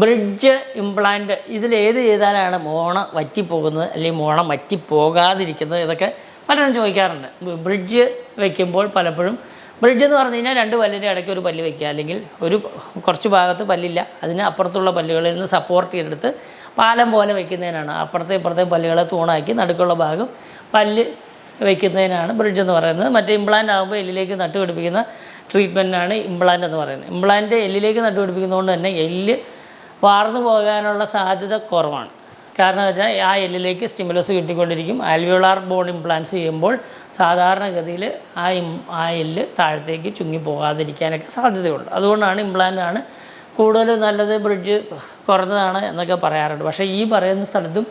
Bridge implant ഇതിൽ ഏത് ചെയ്താലാണ് മോണ വറ്റിപ്പോകുന്നത് അല്ലെങ്കിൽ മോണ വറ്റിപ്പോകാതിരിക്കുന്നത് ഇതൊക്കെ പലരും ചോദിക്കാറുണ്ട്. ബ്രിഡ്ജ് വയ്ക്കുമ്പോൾ പലപ്പോഴും ബ്രിഡ്ജ് എന്ന് പറഞ്ഞു കഴിഞ്ഞാൽ രണ്ട് പല്ലിന്റെ ഇടയ്ക്ക് ഒരു പല്ല് വയ്ക്കുക അല്ലെങ്കിൽ ഒരു കുറച്ച് ഭാഗത്ത് പല്ലില്ല. അതിന് അപ്പുറത്തുള്ള പല്ലുകളിൽ നിന്ന് സപ്പോർട്ട് ചെയ്തെടുത്ത് പാലം പോലെ വയ്ക്കുന്നതിനാണ് അപ്പുറത്തെ ഇപ്പുറത്തെ പല്ലുകളെ തൂണാക്കി നടുക്കുള്ള ഭാഗം പല്ല് വയ്ക്കുന്നതിനാണ് ബ്രിഡ്ജ് എന്ന് പറയുന്നത്. മറ്റേ ഇംപ്ലാന്റ് ആകുമ്പോൾ എല്ലിലേക്ക് നട്ടുപിടിപ്പിക്കുന്ന ട്രീറ്റ്മെന്റാണ് ഇംപ്ലാന്റ് എന്ന് പറയുന്നത്. ഇംപ്ലാന്റ് എല്ലിലേക്ക് നട്ടുപിടിപ്പിക്കുന്നതുകൊണ്ട് തന്നെ എല്ല് വാർന്നു പോകാനുള്ള സാധ്യത കുറവാണ്. കാരണം വെച്ചാൽ ആ എല്ലിലേക്ക് സ്റ്റിമുലസ് കിട്ടിക്കൊണ്ടിരിക്കും. ആൽവിയോളാർ ബോൺ ഇംപ്ലാൻസ് ചെയ്യുമ്പോൾ സാധാരണഗതിയിൽ ആ ഇം ആ എല്ല് താഴത്തേക്ക് ചുങ്ങി പോകാതിരിക്കാനൊക്കെ സാധ്യതയുണ്ട്. അതുകൊണ്ടാണ് ഇംപ്ലാന്റ് ആണ് കൂടുതൽ നല്ലത് ബ്രിഡ്ജ് കുറഞ്ഞതാണ് എന്നൊക്കെ പറയാറുണ്ട്. പക്ഷേ ഈ പറയുന്ന സ്ഥലത്തും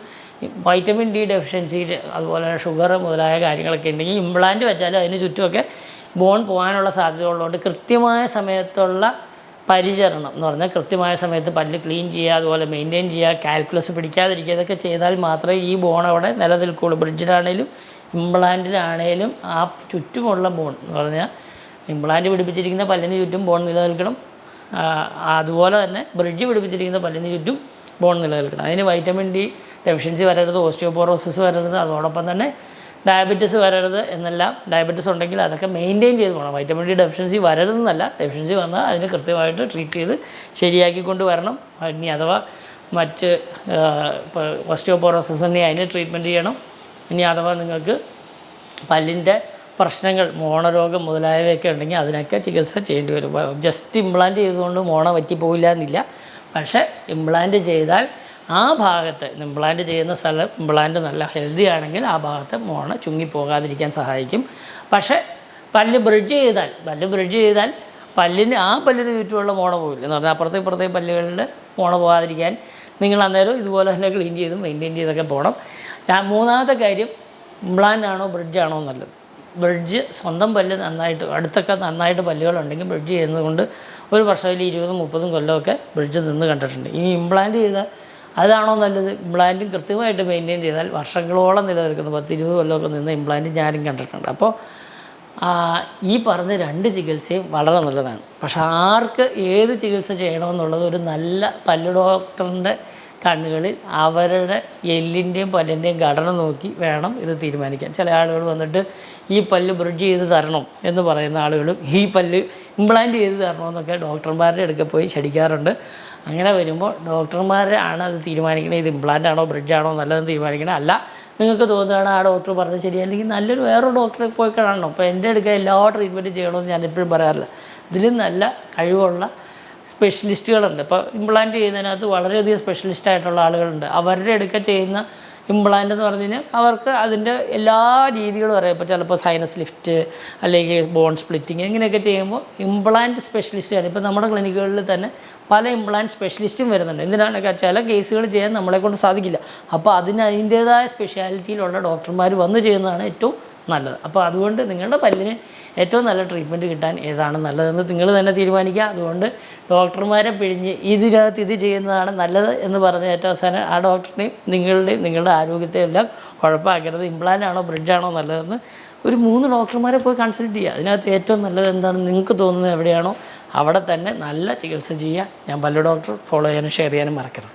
വൈറ്റമിൻ ഡി ഡെഫിഷ്യൻസി അതുപോലെ ഷുഗർ മുതലായ കാര്യങ്ങളൊക്കെ ഉണ്ടെങ്കിൽ ഇംപ്ലാന്റ് വെച്ചാലും അതിന് ചുറ്റുമൊക്കെ ബോൺ പോകാനുള്ള സാധ്യത ഉള്ളതുകൊണ്ട് കൃത്യമായ സമയത്തുള്ള പരിചരണം എന്ന് പറഞ്ഞാൽ കൃത്യമായ സമയത്ത് പല്ല് ക്ലീൻ ചെയ്യുക അതുപോലെ മെയിന്റെയിൻ ചെയ്യുക കാൽക്കുലസ് പിടിക്കാതിരിക്കുക ഇതൊക്കെ ചെയ്താൽ മാത്രമേ ഈ ബോൺ അവിടെ നിലനിൽക്കുള്ളൂ ബ്രിഡ്ജിലാണേലും ഇംപ്ലാന്റിലാണേലും ആ ചുറ്റുമുള്ള ബോൺ എന്ന് പറഞ്ഞാൽ ഇംപ്ലാന്റ് പിടിപ്പിച്ചിരിക്കുന്ന പല്ലിന് ചുറ്റും ബോൺ നിലനിൽക്കണം. അതുപോലെ തന്നെ ബ്രിഡ്ജ് പിടിപ്പിച്ചിരിക്കുന്ന പല്ലിന് ചുറ്റും ബോൺ നിലനിൽക്കണം. അതിന് വൈറ്റമിൻ ഡി ഡെഫിഷ്യൻസി വരരുത് ഓസ്റ്റിയോപോറോസിസ് വരരുത്. അതോടൊപ്പം തന്നെ ഡയബറ്റിസ് വരരുത് എന്നല്ല ഡയബറ്റിസ് ഉണ്ടെങ്കിൽ അതൊക്കെ മെയിന്റെയിൻ ചെയ്ത് പോകണം. വൈറ്റമിൻ ഡി ഡെഫിഷ്യൻസി വരരുതെന്നല്ല. ഡെഫിഷ്യൻസി വന്നാൽ അതിന് കൃത്യമായിട്ട് ട്രീറ്റ് ചെയ്ത് ശരിയാക്കിക്കൊണ്ട് വരണം. ഇനി അഥവാ മറ്റ് ഇപ്പോൾ ഓസ്റ്റിയോപോറോസിസ് തന്നെ അതിന് ട്രീറ്റ്മെന്റ് ചെയ്യണം. ഇനി അഥവാ നിങ്ങൾക്ക് പല്ലിന്റെ പ്രശ്നങ്ങൾ മോണരോഗം മുതലായവയൊക്കെ ഉണ്ടെങ്കിൽ അതിനൊക്കെ ചികിത്സ ചെയ്യേണ്ടി വരും. ജസ്റ്റ് ഇംപ്ലാന്റ് ചെയ്തുകൊണ്ട് മോണ പറ്റിപ്പോയില്ല എന്നില്ല. പക്ഷേ ഇംപ്ലാന്റ് ചെയ്താൽ ആ ഭാഗത്ത് ഇംപ്ലാന്റ് ചെയ്യുന്ന സ്ഥലം ഇംപ്ലാന്റ് നല്ല ഹെൽത്തി ആണെങ്കിൽ ആ ഭാഗത്ത് മോണ ചുങ്ങിപ്പോകാതിരിക്കാൻ സഹായിക്കും. പക്ഷേ പല്ല് ബ്രിഡ്ജ് ചെയ്താൽ പല്ല് ബ്രിഡ്ജ് ചെയ്താൽ പല്ലിന് ആ പല്ലിന് ചുറ്റുമുള്ള മോണ പോകില്ല എന്ന് പറഞ്ഞാൽ അപ്പുറത്തെ ഇപ്പുറത്തെ പല്ലുകളിൽ മോണ പോകാതിരിക്കാൻ നിങ്ങൾ അന്നേരം ഇതുപോലെ തന്നെ ക്ലീൻ ചെയ്ത് മെയിന്റെയിൻ ചെയ്തൊക്കെ പോകണം. ഞാൻ- മൂന്നാമത്തെ കാര്യം ഇംപ്ലാന്റ് ആണോ ബ്രിഡ്ജ് ആണോ നല്ലത്? ബ്രിഡ്ജ് സ്വന്തം പല്ല് നന്നായിട്ട് അടുത്തൊക്കെ നന്നായിട്ട് പല്ലുകളുണ്ടെങ്കിൽ ബ്രിഡ്ജ് ചെയ്യുന്നത് കൊണ്ട് ഒരു വർഷത്തിൽ ഇരുപതും മുപ്പതും കൊല്ലമൊക്കെ ബ്രിഡ്ജ് നിന്ന് കണ്ടിട്ടുണ്ട്. ഇനി ഇംപ്ലാന്റ് ചെയ്താൽ അതാണോ നല്ലത്? ഇംപ്ലാന്റും കൃത്യമായിട്ട് മെയിന്റെയിൻ ചെയ്താൽ വർഷങ്ങളോളം നിലനിൽക്കുന്ന. പത്ത് ഇരുപത് കൊല്ലമൊക്കെ നിന്ന് ഇംപ്ലാന്റ് ഞാനും കണ്ടിട്ടുണ്ട്. അപ്പോൾ ഈ പറഞ്ഞ രണ്ട് ചികിത്സയും വളരെ നല്ലതാണ്. പക്ഷെ ആർക്ക് ഏത് ചികിത്സ ചെയ്യണമെന്നുള്ളത് ഒരു നല്ല പല്ല് ഡോക്ടറിന്റെ കണ്ണുകളിൽ അവരുടെ എല്ലിന്റെയും പല്ലിന്റെയും ഘടന നോക്കി വേണം ഇത് തീരുമാനിക്കാൻ. ചില ആളുകൾ വന്നിട്ട് ഈ പല്ല് ബ്രിഡ്ജ് ചെയ്ത് തരണം എന്ന് പറയുന്ന ആളുകളും ഈ പല്ല് ഇംപ്ലാന്റ് ചെയ്ത് തരണമെന്നൊക്കെ ഡോക്ടർമാരുടെ അടുക്ക പോയി ശടിക്കാറുണ്ട് അങ്ങനെ വരുമ്പോൾ ഡോക്ടർമാരാണ് അത് തീരുമാനിക്കുന്നത്. ഇത് ഇംപ്ലാന്റ് ആണോ ബ്രിഡ്ജ് ആണോ നല്ലതെന്ന് തീരുമാനിക്കണേ അല്ല നിങ്ങൾക്ക് തോന്നുകയാണ് ആ ഡോക്ടർ പറഞ്ഞത് ശരി. അല്ലെങ്കിൽ നല്ലൊരു വേറൊരു ഡോക്ടറെ പോയി കാണണം. അപ്പോൾ എന്റെ അടുക്ക എല്ലാ ട്രീറ്റ്മെന്റും ചെയ്യണമെന്ന് ഞാൻ എപ്പോഴും പറയാറില്ല. ഇതിലും നല്ല കഴിവുള്ള സ്പെഷ്യലിസ്റ്റുകളുണ്ട് ഇപ്പോൾ ഇംപ്ലാന്റ് ചെയ്യുന്നതിനകത്ത് വളരെയധികം സ്പെഷ്യലിസ്റ്റ് ആയിട്ടുള്ള ആളുകളുണ്ട്. അവരുടെ അടുക്ക ചെയ്യുന്ന ഇംപ്ലാന്റ് എന്ന് പറഞ്ഞു കഴിഞ്ഞാൽ അവർക്ക് അതിന്റെ എല്ലാ രീതികളും അറിയാം. ഇപ്പോൾ ചിലപ്പോൾ സൈനസ് ലിഫ്റ്റ് അല്ലെങ്കിൽ ബോൺ സ്പ്ലിറ്റിങ് ഇങ്ങനെയൊക്കെ ചെയ്യുമ്പോൾ ഇംപ്ലാന്റ് സ്പെഷ്യലിസ്റ്റാണ് ഇപ്പോൾ നമ്മുടെ ക്ലിനിക്കുകളിൽ തന്നെ പല ഇംപ്ലാന്റ് സ്പെഷ്യലിസ്റ്റും വരുന്നുണ്ട്. എന്തിനാണ് ചില കേസുകൾ ചെയ്യാൻ നമ്മളെ കൊണ്ട് സാധിക്കില്ല. അപ്പോൾ അതിന് അതിന്റേതായ സ്പെഷ്യാലിറ്റിയിലുള്ള ഡോക്ടർമാർ വന്ന് ചെയ്യുന്നതാണ് ഏറ്റവും നല്ലത്. അപ്പോൾ അതുകൊണ്ട് നിങ്ങളുടെ പല്ലിന് ഏറ്റവും നല്ല ട്രീറ്റ്മെന്റ് കിട്ടാൻ ഏതാണ് നല്ലതെന്ന് നിങ്ങൾ തന്നെ തീരുമാനിക്കുക. അതുകൊണ്ട് ഡോക്ടർമാരെ പിഴിഞ്ഞ് ഇതിനകത്ത് ഇത് ചെയ്യുന്നതാണ് നല്ലത് എന്ന് പറഞ്ഞ ഏറ്റവും അവസാനം ആ ഡോക്ടറിനെയും നിങ്ങളുടെയും നിങ്ങളുടെ ആരോഗ്യത്തെയും എല്ലാം കുഴപ്പമാക്കരുത് ഇംപ്ലാന്റ് ആണോ ബ്രിഡ്ജാണോ നല്ലതെന്ന് ഒരു മൂന്ന് ഡോക്ടർമാരെ പോയി കൺസൾട്ട് ചെയ്യുക. അതിനകത്ത് ഏറ്റവും നല്ലത് എന്താണ് നിങ്ങൾക്ക് തോന്നുന്നത് എവിടെയാണോ അവിടെ തന്നെ നല്ല ചികിത്സ ചെയ്യുക. ഞാൻ പല ഡോക്ടർ ഫോളോ ചെയ്യാനും ഷെയർ ചെയ്യാനും മറക്കരുത്.